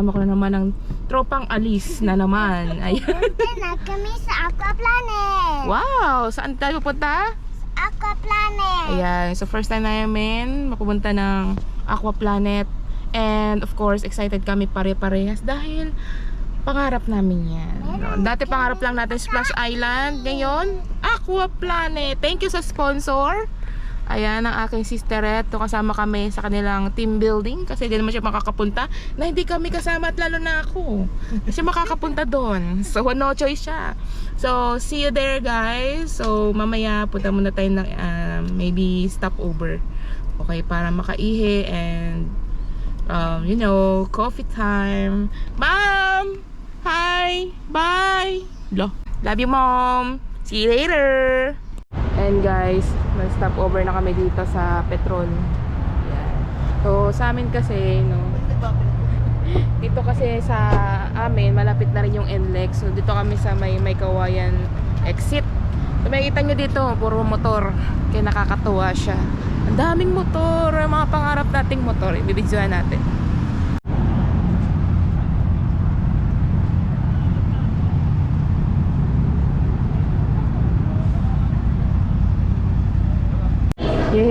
Kasama ko na naman ang tropang alis na naman. Ayan. Na kami sa Aqua Planet. Wow! Saan tayo pupunta? Aqua Planet. Ayan, so first time namin mapupunta ng Aqua Planet. And of course, excited kami pare-parehas dahil pangarap namin yan. No? Dati pangarap lang natin Splash Island. Ngayon, Aqua Planet. Thank you sa sponsor. Ayan, ang aking sisterette. Kasama kami sa kanilang team building kasi hindi naman siya makakapunta na hindi kami kasama at lalo na ako. Siya makakapunta doon. So, no choice siya. So, see you there guys. So, mamaya punta muna tayo ng um, maybe stopover. Okay, para makaihi and um, you know, coffee time. Mom! Hi! Bye! Lo. Love you, Mom! See you later! And guys, nag-stop over na kami dito sa Petron. Yan. So, sa amin kasi, no, dito kasi sa amin, malapit na rin yung NLEX. So, dito kami sa may, may kawayan exit. So, makikita nyo dito, puro motor. Kaya nakakatuwa siya. Ang daming motor, mga pangarap nating motor. Ibibidyohan natin.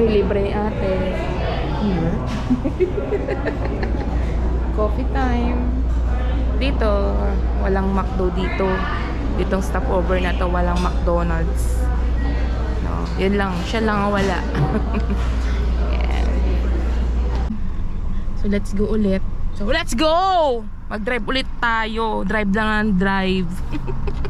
Libre ate. Coffee time. Dito, walang McDo dito. Ditong stopover na to, walang McDonald's. No, yun lang. Siya lang ang wala. So, let's go ulit. So, let's go! Mag-drive ulit tayo. Drive lang ang drive.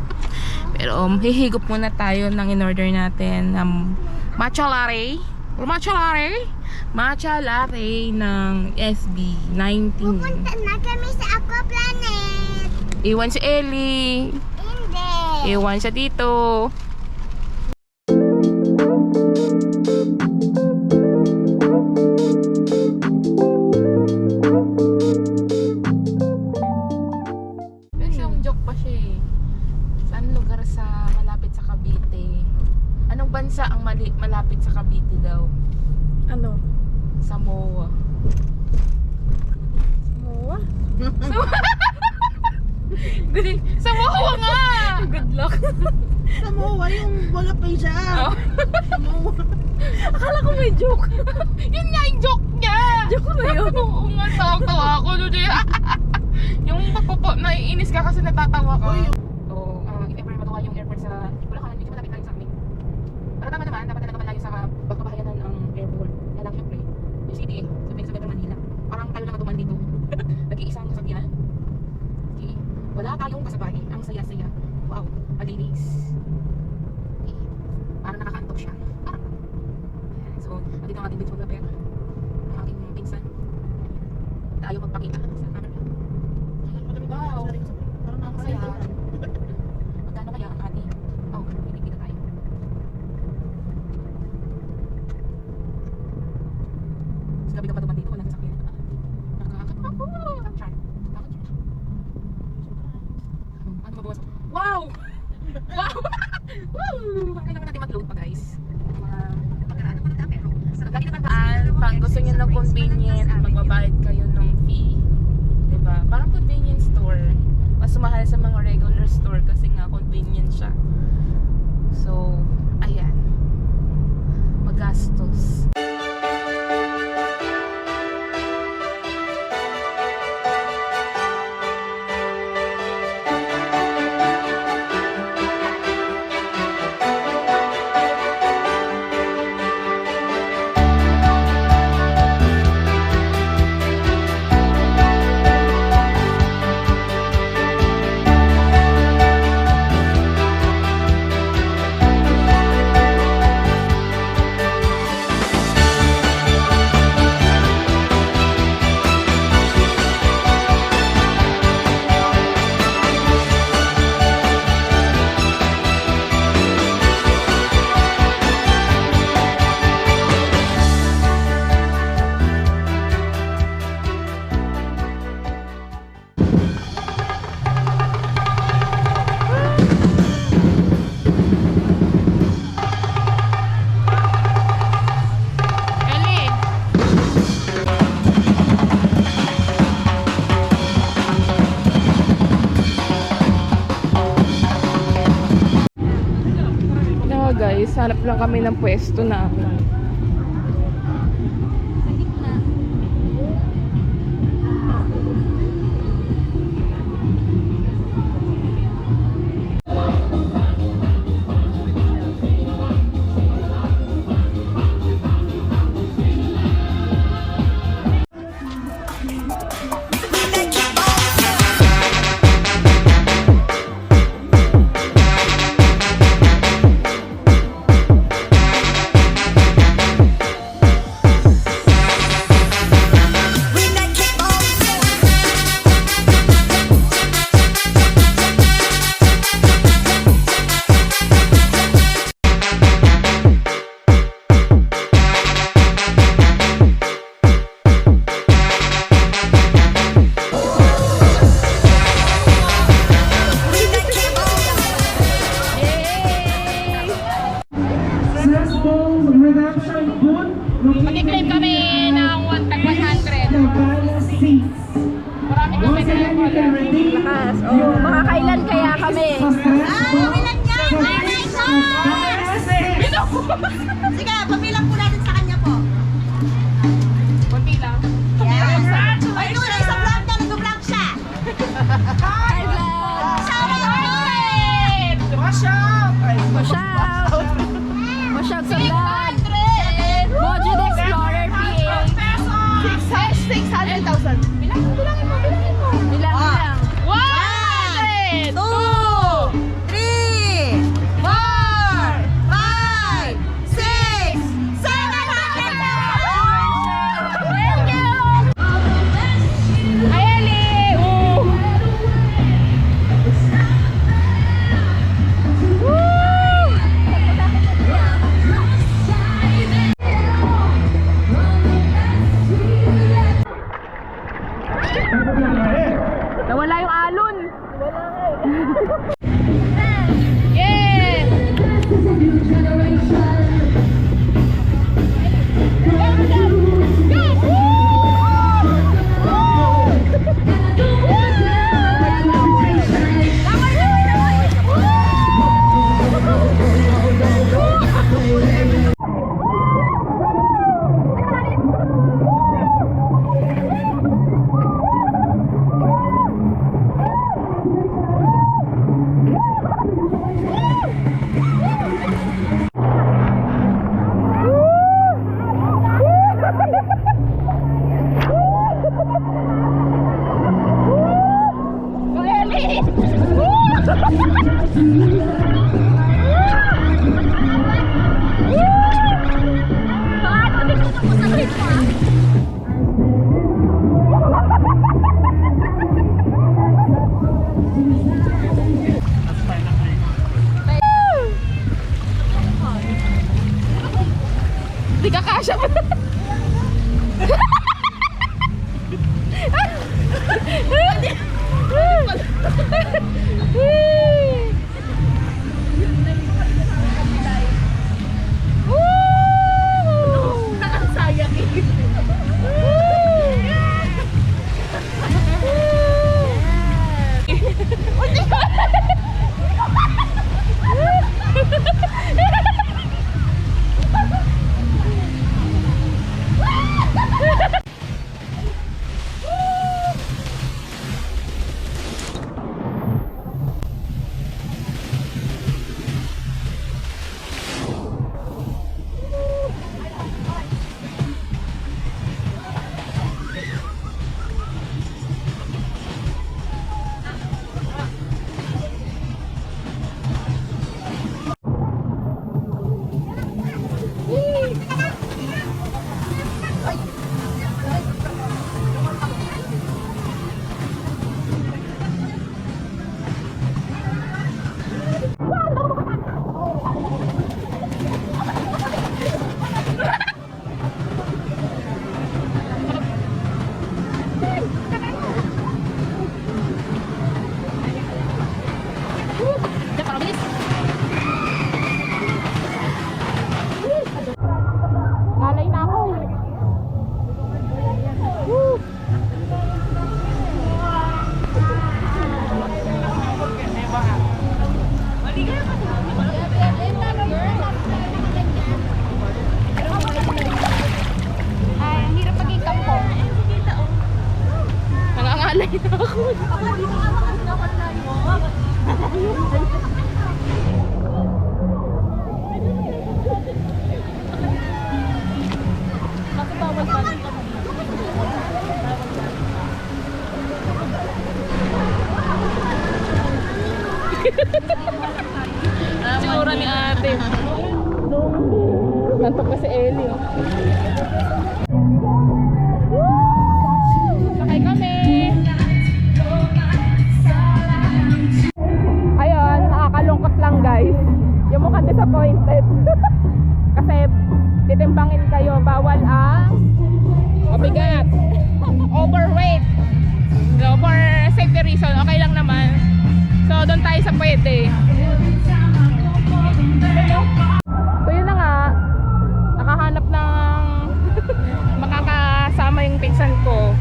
Pero, um, hihigop muna tayo ng in-order natin ng matcha latte. Or matcha latte? Matcha latte ng SB19. Punta na kami sa Aqua Planet. Iwan si Ellie. Hindi. Iwan siya dito. Bansa ang mali, malapit sa Cavite daw? Ano? Samoa. Moa? Galing. Samoa nga! Good luck. Samoa, yung wala pa siya. Oh. Samoa. Akala ko may joke. Yun nga yung joke niya! Joke ba yun? Oo nga, tawa ako doon eh. yung pagpopo, naiinis ka kasi natatawa ka. Uy, So, uh, if ever matuwa yung airport sa Bulacan, medyo malapit lang sa amin. Pero tama naman, dapat talaga malayo sa pagkabahayanan ng airport. Kaya lang syempre, yung city, sa Metro Metro Manila. Parang tayo lang natuman dito. Nag-iisang sasakyan. Okay. Kasabay. Ang saya-saya. Wow, malinis. Okay. Parang nakakaantok siya. Parang. So, nandito ang ating video pera. Ang aking pinsan. Tayo magpakita sa store kasi nga convenient siya. So, ayan. Magastos. guys, hanap lang kami ng pwesto namin. Sige, pabilang po natin sa Di ka mo. Hindi. doon tayo sa pwede. So yun na nga, nakahanap ng makakasama yung pinsan ko.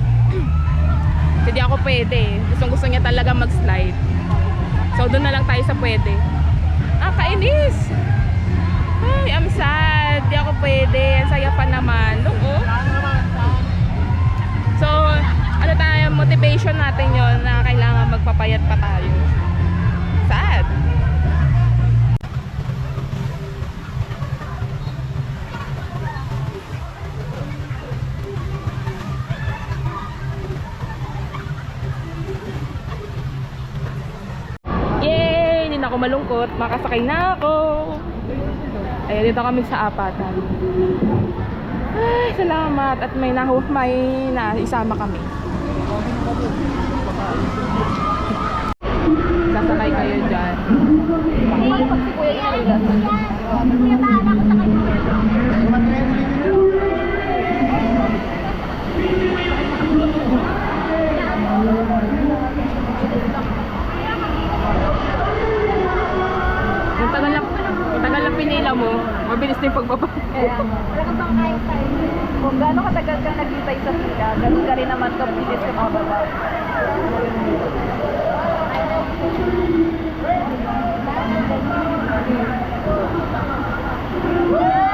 Hindi ako pwede. Gustong gusto niya talaga mag-slide. So doon na lang tayo sa pwede. Ah, kainis! Ay, I'm sad. Di ako pwede. Ang saya pa naman. Look, oh. So, ano tayo, motivation natin yon na kailangan magpapayat pa tayo. Malungkot. Makasakay na ako. Ayan, dito kami sa apatan. Ay, salamat. At may nahu, may na, isama kami. Sasakay kayo dyan. Yung tagal na, yung tagal na pinila mo, mabilis na yung pagbaba. Kung gaano katagal ka naghintay sa pila, ganun ka rin naman kabilis ka makababa. Ang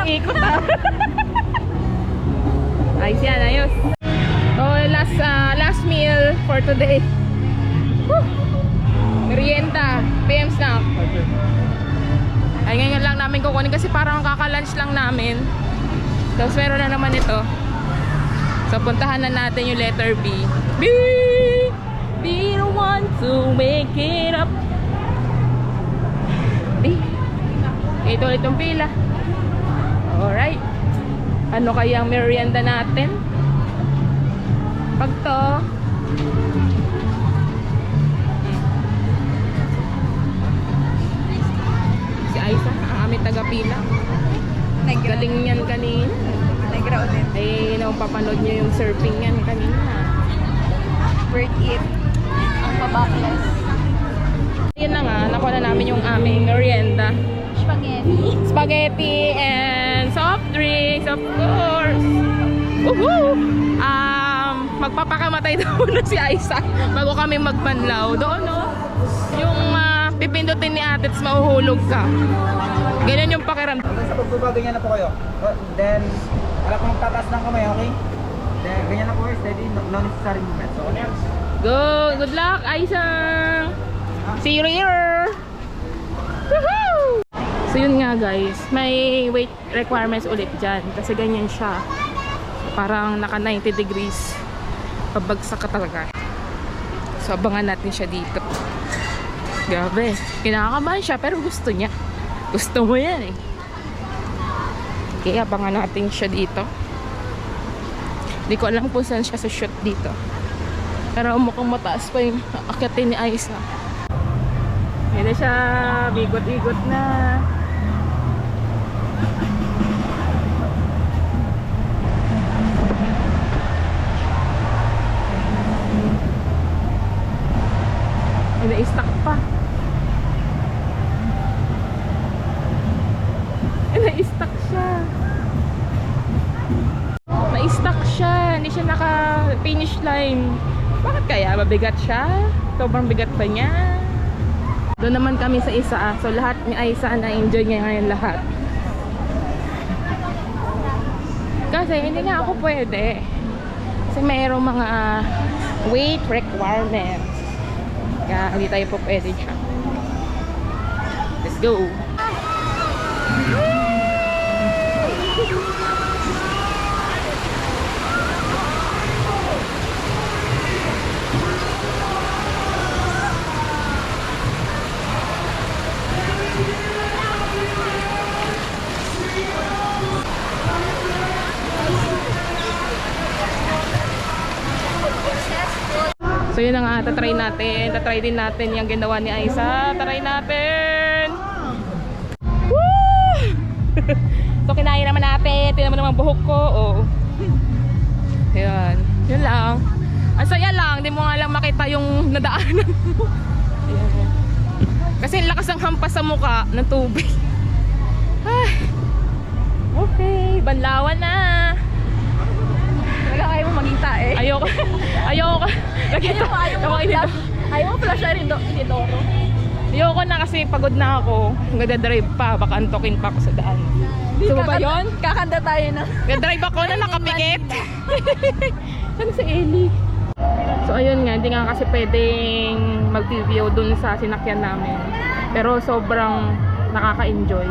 Dalawang ikot ah. ayos yan, ayos. So, last, ah, last meal for today. Merienda, PM snack. Ay, ngayon lang namin kukunin kasi parang kaka-lunch lang namin. Tapos meron na naman ito. So, puntahan na natin yung letter B. B! Be the one to make it up. B. Ito ulit yung pila. Alright. Ano kaya ang merienda natin? Pag to. Si Aiza, ang aming taga-pila. Galing niyan kanina. Negra ulit. Ay, napapanood niyo yung surfing yan kanina. Worth it. Ang pabaklas. Yun na nga, nakuha na namin yung aming merienda. Spaghetti. spaghetti and soft drinks, of course. Woohoo! Um, magpapakamatay daw na si Aiza bago kami magpanlaw. Doon, no? Yung ah, pipindutin ni ate, tapos mahuhulog ka. Ganyan yung. Hanggang sa pagbaba, ganyan na po kayo. Oh, Then, alam ko magtataas ng kamay, okay? Then, ganyan na po kayo, steady, no, necessary movement. So, Go! Good luck, Aiza! See you later! Woohoo! Yun nga guys, may weight requirements ulit dyan kasi ganyan siya. Parang naka 90 degrees. pabagsak ka talaga. So, abangan natin siya dito. Grabe. Kinakabahan siya, pero gusto niya. Gusto mo yan eh. Okay, abangan natin siya dito. Hindi ko alam kung saan siya sa shoot dito. Pero mukhang mataas pa yung akyatin ni Aisa. Yan na siya. Bigot-igot na. Ay, na-stuck pa. Ay, na-stuck siya. Na-stuck siya. Hindi siya naka-finish line. Bakit kaya? Mabigat siya? Sobrang bigat pa niya. Doon naman kami sa isa. ah. So lahat ni Aisa na-enjoy niya ngayon lahat. Kasi hindi nga ako pwede. Kasi mayroong mga weight requirements. Kaya hindi tayo po pwede siya. Let's go! So yun na nga, tatry natin. Tatry din natin yung ginawa ni Aisa. Tatry natin! Woo! so kinaya naman natin. Tingnan mo naman buhok ko. Oh. Ayan. Yun lang. Ang saya lang. Hindi mo nga lang makita yung nadaanan mo. Kasi ang lakas ng hampas sa muka ng tubig. Ay. Okay. Banlawan na. Talaga kayo mo magita eh. Ayoko. Ayoko. Nakita. Ayaw, ayaw mo Ayaw, flash. Ayaw mo flash rin do, inidoro. Ayoko na kasi pagod na ako. Nagda-drive pa. Baka antokin pa ako sa daan. So ba yun? Kakanta tayo na. Nag-drive ako na nakapikit. Saan si Ellie? So ayun nga, hindi nga kasi pwedeng mag-video dun sa sinakyan namin. Pero sobrang nakaka-enjoy.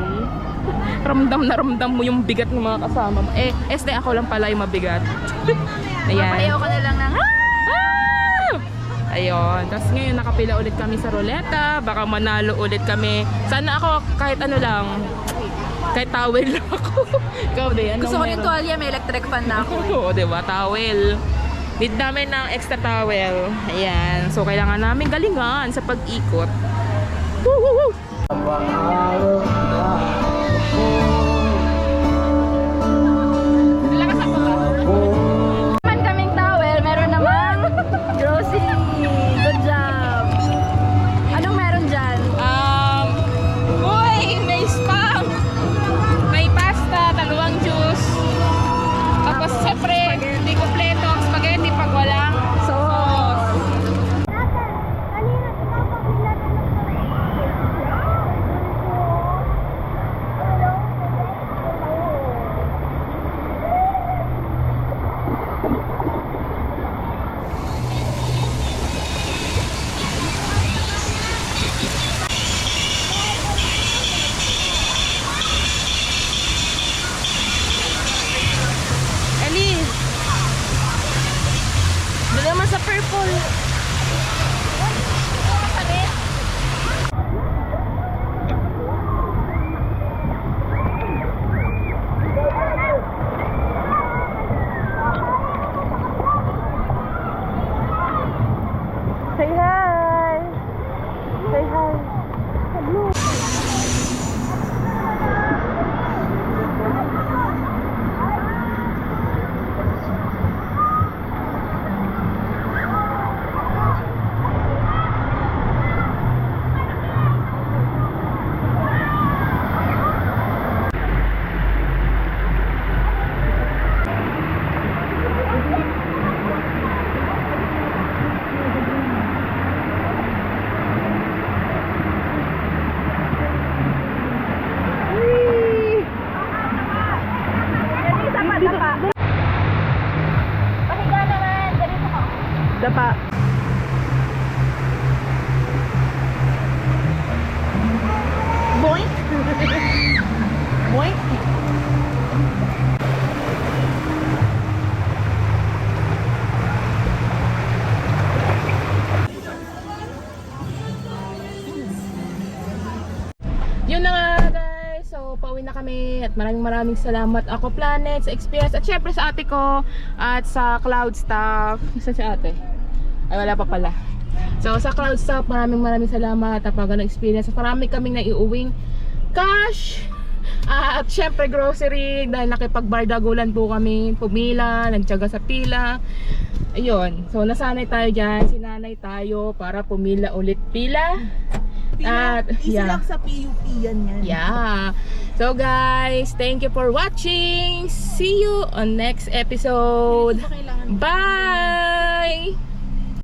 Ramdam na ramdam mo yung bigat ng mga kasama mo. Eh, este ako lang pala yung mabigat. Ayan. ka na lang ng Ah! Ayun. Tapos ngayon nakapila ulit kami sa ruleta. Baka manalo ulit kami. Sana ako kahit ano lang. Kahit towel lang ako. Ikaw anong Gusto ko yung meron? tuwalya, may electric fan na ako. Oo, di ba? Towel. Need namin ng extra towel. Ayan. So, kailangan namin galingan sa pag-ikot. Woo, woo, woo! Pauwi na kami. At maraming maraming salamat. Ako Planet sa experience. At syempre sa ate ko at sa Cloud Staff. Saan si ate? Ay wala pa pala. So sa Cloud Staff maraming maraming salamat. At magandang experience. Marami kaming naiuwing cash. At syempre grocery. Dahil nakipagbardagulan po kami. Pumila, nagtyaga sa pila. Ayun, so nasanay tayo dyan. Sinanay tayo para pumila ulit pila at Easy yeah lang sa PUP yan yan. Yeah. So guys, thank you for watching. See you on next episode. Bye.